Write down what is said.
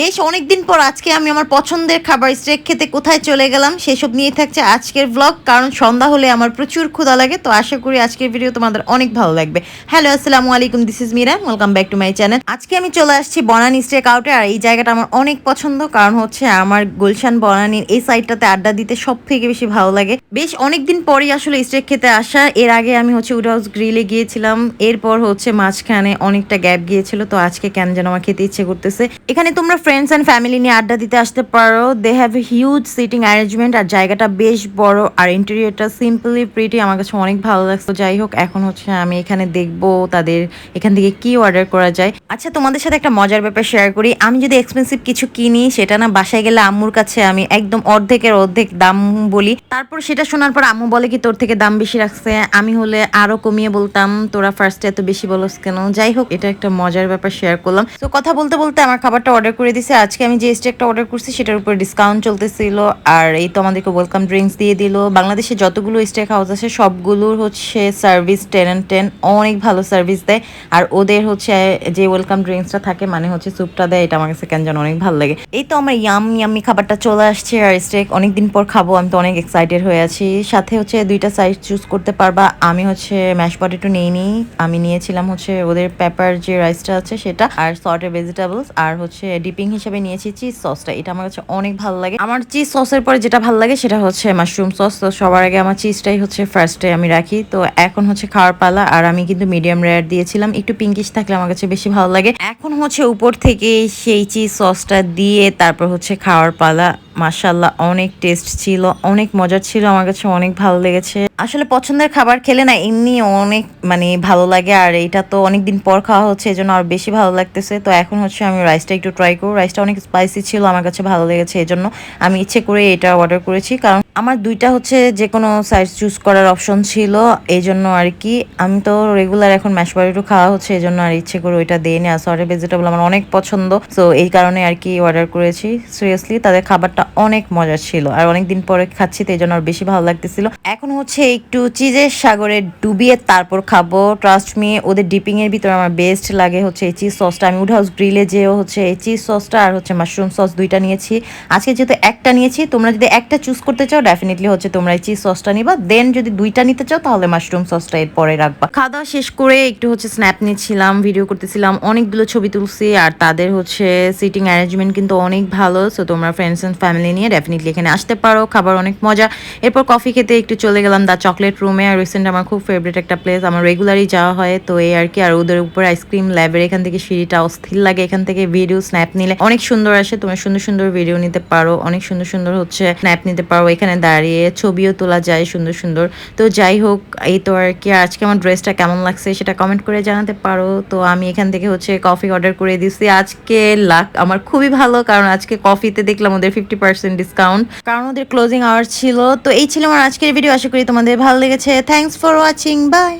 বেশ অনেকদিন পর আজকে আমি আমার পছন্দের খাবার স্টেক খেতে কোথায় চলে গেলাম সেসব নিয়ে থাকছে আজকের ব্লগ কারণ সন্ধ্যা হলে আমার প্রচুর ক্ষুধা লাগে, তো আশা করি আজকের ভিডিও তোমাদের অনেক ভালো লাগবে। হ্যালো আসসালামু আলাইকুম this is Mira welcome back to my channel আজকে আমি চলে আসছি বনানী স্টেক আউটে আর এই জায়গাটা আমার অনেক পছন্দ, কারণ হচ্ছে আমার গুলশান বনানীর এই সাইডটাতে আড্ডা দিতে সব থেকে বেশি ভালো লাগে। বেশ অনেকদিন পরই আসলে স্টেক খেতে আসা। এর আগে আমি হচ্ছে উড হাউস গ্রিলে গিয়েছিলাম, এরপর হচ্ছে মাঝখানে অনেকটা গ্যাপ গিয়েছিল, তো আজকে কেন যেন আমার খেতে ইচ্ছে করতেছে। এখানে তোমরা ফ্রেন্ডস অ্যান্ড ফ্যামিলি নিয়ে আড্ডা দিতে আসতে পারো। They have huge seating arrangement আর জায়গাটা বেশ বড়। আর ইন্টেরিয়রটা সিম্পলি প্রিটি আমার কাছে অনেক ভালো লাগছে। যাই হোক, এখন হচ্ছে আমি এখানে দেখব তাদের এখান থেকে কি অর্ডার করা যায়। আচ্ছা তোমাদের সাথে একটা মজার ব্যাপার শেয়ার করি। আমি যদি এক্সপেন্সিভ কিছু কিনি, সেটা না বাসায় গেলে আম্মুর কাছে আমি একদম অর্ধেকের অর্ধেক দাম বলি। তারপর সেটা শোনার পর আম্মু বলে কি, তোর থেকে দাম বেশি রাখছে। আমি হলে আরও কমিয়ে বলতাম। তোরা ফার্স্টে এত বেশি বলস কেন? যাই হোক, এটা একটা মজার ব্যাপার শেয়ার করলাম। তো কথা বলতে বলতে আমার খাবারটা অর্ডার করে দিছে, আজকে আমি যে স্টেকটা অর্ডার করছি সেটার উপর ডিসকাউন্ট চলতেছিল, আর এই তো আমাদেরকে ওয়েলকাম ড্রিঙ্কস দিয়ে দিল। বাংলাদেশে যতগুলো স্টেক হাউস আছে, সবগুলোর হচ্ছে সার্ভিস টেন অ্যান্ড টেন অনেক ভালো সার্ভিস দেয়। আর ওদের হচ্ছে যে ওয়েলকাম ড্রিঙ্কসটা থাকে মানে হচ্ছে স্যুপটা দেয়, এটা আমার কাছে কেন যেন অনেক ভালো লাগে। এই তো আমার ইয়াম ইয়ামি খাবারটা চলে আসছে, আর স্টেক অনেকদিন পর খাব, আমি তো অনেক এক্সাইটেড হয়ে আছি। সাথে হচ্ছে দুইটা সাইজ চুজ করতে পারবা, আমি হচ্ছে ম্যাশ পটেটো নিই। আমি নিয়েছিলাম হচ্ছে ওদের পেপার যে রাইসটা আছে সেটা, আর সর্টেড ভেজিটেবলস আর হচ্ছে ডিপিং হিসেবে নিয়েছি চিজ সসটা এটা আমার কাছে অনেক ভালো লাগে। আমার চিজ সসের পরে যেটা ভালো লাগে সেটা হচ্ছে মাশরুম সস তো সবার আগে আমার চিজটাই হচ্ছে ফার্স্টে আমি রাখি। তো এখন হচ্ছে খাওয়ার পালা। আর আমি কিন্তু মিডিয়াম রেয়ার দিয়েছিলাম। একটু পিঙ্কিশ থাকলে আমার কাছে বেশি ভালো লাগে। এখন হচ্ছে উপর থেকে সেই চিজ সসটা দিয়ে তারপর হচ্ছে খাওয়ার পালা। মাসাল্লাহ অনেক টেস্ট ছিল, অনেক মজার ছিল, আমার কাছে অনেক ভালো লেগেছে। আসলে পছন্দের খাবার খেলে না এমনি অনেক মানে ভালো লাগে, আর এটা তো অনেক দিন পর খাওয়া হচ্ছে এই জন্য আর বেশি ভালো লাগতেছে। তো এখন হচ্ছে আমি রাইসটা একটু ট্রাই করব রাইসটা অনেক স্পাইসি ছিল, আমার কাছে ভালো লেগেছে এই জন্য আমি ইচ্ছে করে এটা অর্ডার করেছি, কারণ আমার দুইটা হচ্ছে যে কোনো সাইজ চুজ করার অপশন ছিল এই জন্য আর কি। আমি তো রেগুলার এখন ম্যাশ পটেটো খাওয়া হচ্ছে এই জন্য আর ইচ্ছে করে ওইটা দিয়ে নেওয়া সরি ভেজিটেবল আমার অনেক পছন্দ তো এই কারণে আর কি অর্ডার করেছি। সিরিয়াসলি তাদের খাবারটা অনেক মজা ছিল আর অনেক দিন পরে খাচ্ছি, তো এই জন্য আর বেশি ভালো লাগতেছিল। এখন হচ্ছে একটু চিজের সাগরে ডুবিয়ে তারপর খাব। ট্রাস্ট মি ওদের ডিপিং এর ভিতরে আমার বেস্ট লাগে হচ্ছে এই চিজ সসটা আমি উড হাউস গ্রিলে যেও হচ্ছে এই চিজ সসটা আর হচ্ছে মাশরুম সস দুইটা নিয়েছি। আজকে যেহেতু একটা নিয়েছি, তোমরা যদি একটা চুজ করতে চাও ডেফিনেটলি হচ্ছে তোমরা এই চিজ সসটা নিবা। দেন যদি দুইটা নিতে চাও, তাহলে মাশরুম সসটা এর পরে রাখবা। খাওয়া দাওয়া শেষ করে একটু হচ্ছে স্ন্যাপ নিচ্ছিলাম ভিডিও করতেছিলাম। অনেকগুলো ছবি তুলছি আর তাদের হচ্ছে সিটিং অ্যারেঞ্জমেন্ট কিন্তু অনেক ভালো। সো তোমরা ফ্রেন্ডস অ্যান্ড ফ্যামিলি নিয়ে ডেফিনেটলি এখানে আসতে পারো, খাবার অনেক মজা। এরপর কফি খেতে একটু চলে গেলাম দা চকলেট রুমে আর রিসেন্ট আমার খুব ফেভারিট একটা প্লেস আমার রেগুলারই যাওয়া হয়। তো এই আর কি, আর ওদের উপর আইসক্রিম ল্যাবের এখান থেকে সিঁড়িটা অস্থির লাগে, এখান থেকে ভিডিও স্ন্যাপ নিলে অনেক সুন্দর আসে। তোমরা সুন্দর সুন্দর ভিডিও নিতে পারো, অনেক সুন্দর সুন্দর হচ্ছে স্ন্যাপ নিতে পারো। এখানে দাঁড়িয়ে ছবিও তোলা যায় সুন্দর সুন্দর। তো যাই হোক, এই তো আর কি। আজকে আমার ড্রেসটা কেমন লাগছে সেটা কমেন্ট করে জানাতে পারো। তো আমি এখান থেকে হচ্ছে কফি অর্ডার করে দিচ্ছি আজকে লাক আমার খুবই ভালো, কারণ আজকে কফিতে দেখলাম ওদের ফিফটি পার্সেন্ট ডিসকাউন্ট কারণ ওদের ক্লোজিং আওয়ার ছিল, তো এই ছিল আমার আজকের ভিডিও আশা করি তোমাদের ভালো লেগেছে। Thanks for watching by